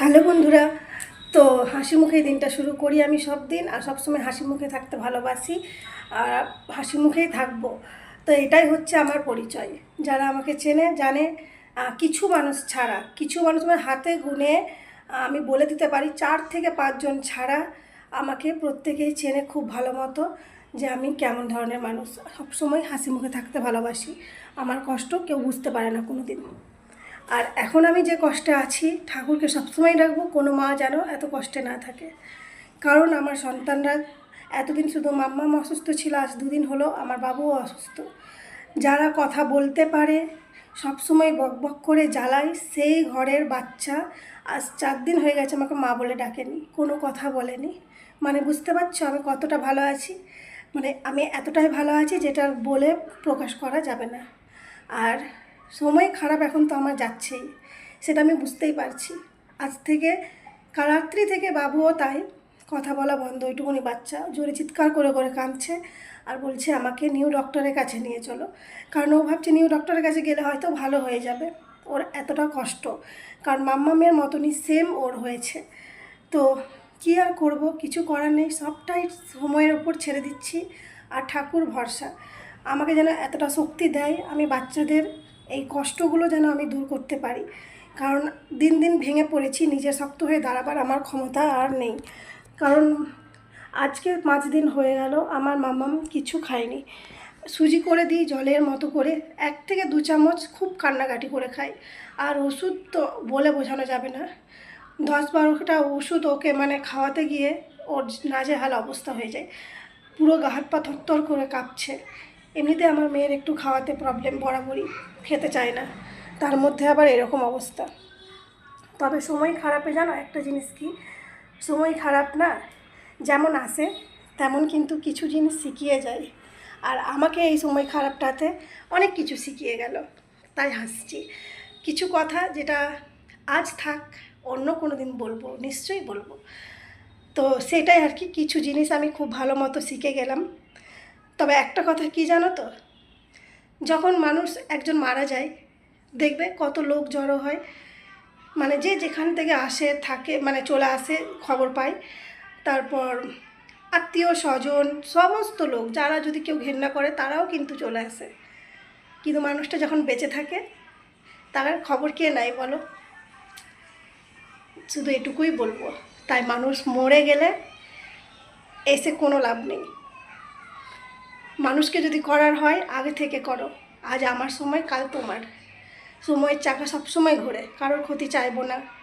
Hello বন্ধুরা, তো হাসি মুখে দিনটা শুরু করি আমি সব দিন, আর সবসময় হাসি মুখে থাকতে ভালোবাসি, আর হাসি মুখেই থাকব। তো এটাই হচ্ছে আমার পরিচয়। যারা আমাকে চেনে, জানে কিছু মানুষ ছাড়া, কিছু মানুষ আমার হাতে গুনে আমি বলে দিতে পারি চার থেকে পাঁচজন ছাড়া আমাকে প্রত্যেকেই চেনে খুব ভালো মতো যে আমি কেমন ধরনের মানুষ। সবসময় হাসি মুখে থাকতে ভালোবাসি। আমার কষ্ট কেউ বুঝতে পারে না কোনো দিন আর এখন আমি যে কষ্টে আছি, ঠাকুরকে সবসময় রাখব, কোনো মা যেন এত কষ্টে না থাকে। কারণ আমার সন্তানরা এতদিন শুধু মাম্মা অসুস্থ ছিল, আজ দুদিন হলো আমার বাবুও অসুস্থ। যারা কথা বলতে পারে, সবসময় বক বক করে জ্বালায়, সেই ঘরের বাচ্চা আজ চার দিন হয়ে গেছে আমাকে মা বলে ডাকেনি, কোনো কথা বলেনি। মানে বুঝতে পারছ আমি কতটা ভালো আছি? মানে আমি এতটাই ভালো আছি যেটা বলে প্রকাশ করা যাবে না। আর সময় খারাপ এখন তো আমার যাচ্ছেই, সেটা আমি বুঝতেই পারছি। আজ থেকে রাত্রি থেকে বাবুও তাই কথা বলা বন্ধ ওইটুকুনি বাচ্চা, জোরে চিৎকার করে করে কাঁদছে আর বলছে, আমাকে নিউ ডক্টরের কাছে নিয়ে চলো। কারণ ও ভাবছে নিউ ডক্টরের কাছে গেলে হয়তো ভালো হয়ে যাবে, ওর এতটা কষ্ট। কারণ মাম্মামের মতনই সেম ওর হয়েছে। তো কী আর করব, কিছু করার নেই, সবটাই সময়ের ওপর ছেড়ে দিচ্ছি। আর ঠাকুর ভরসা, আমাকে যেন এতটা শক্তি দেয়, আমি বাচ্চাদের এই কষ্টগুলো যেন আমি দূর করতে পারি। কারণ দিন দিন ভেঙে পড়েছি, নিজে শক্ত হয়ে দাঁড়াবার আমার ক্ষমতা আর নেই। কারণ আজকে পাঁচ দিন হয়ে গেল, আমার মামাম কিছু খায়নি। সুজি করে দিই, জলের মতো করে, এক থেকে দু চামচ খুব কান্নাকাটি করে খাই। আর ওষুধ তো বলে বোঝানো যাবে না। দশ বারোটা ওষুধ ওকে মানে খাওয়াতে গিয়ে ওর নাজেহাল অবস্থা হয়ে যায়। পুরো গা হাত পা থরথর করে কাঁপছে। এমনিতে আমার মেয়ের একটু খাওয়াতে প্রবলেম বরাবরই খেতে চায় না। তার মধ্যে আবার এরকম অবস্থা। তবে সময় খারাপে জানো একটা জিনিস কি? সময় খারাপ না, যেমন আসে তেমন কিন্তু কিছু জিনিস শিখিয়ে যায়। আর আমাকে এই সময় খারাপটাতে অনেক কিছু শিখিয়ে গেল। তাই হাসছি। কিছু কথা যেটা আজ থাক, অন্য কোনো দিন বলব, নিশ্চয়ই বলব। তো সেটাই আর কি, কিছু জিনিস আমি খুব ভালো মতো শিখে গেলাম। তবে একটা কথা কি জানো তো? যখন মানুষ একজন মারা যায়, দেখবে কত লোক জড়ো হয়। মানে যে যেখান থেকে আসে, থাকে মানে চলে আসে, খবর পায়। তারপর আত্মীয় স্বজন, সমস্ত লোক, যারা যদি কেউ ঘেন্না করে, তারাও কিন্তু চলে আসে। কিন্তু মানুষটা যখন বেঁচে থাকে, তার খবর কে নাই বলো? শুধু এটুকুই বলব। তাই মানুষ মরে গেলে, এসে কোনো লাভ নেই। মানুষকে যদি করার হয়, আগে থেকে করো। আজ আমার সময়, কাল তোমার। সময়ের চাকা সবসময় ঘোরে। কারোর ক্ষতি চাইব না।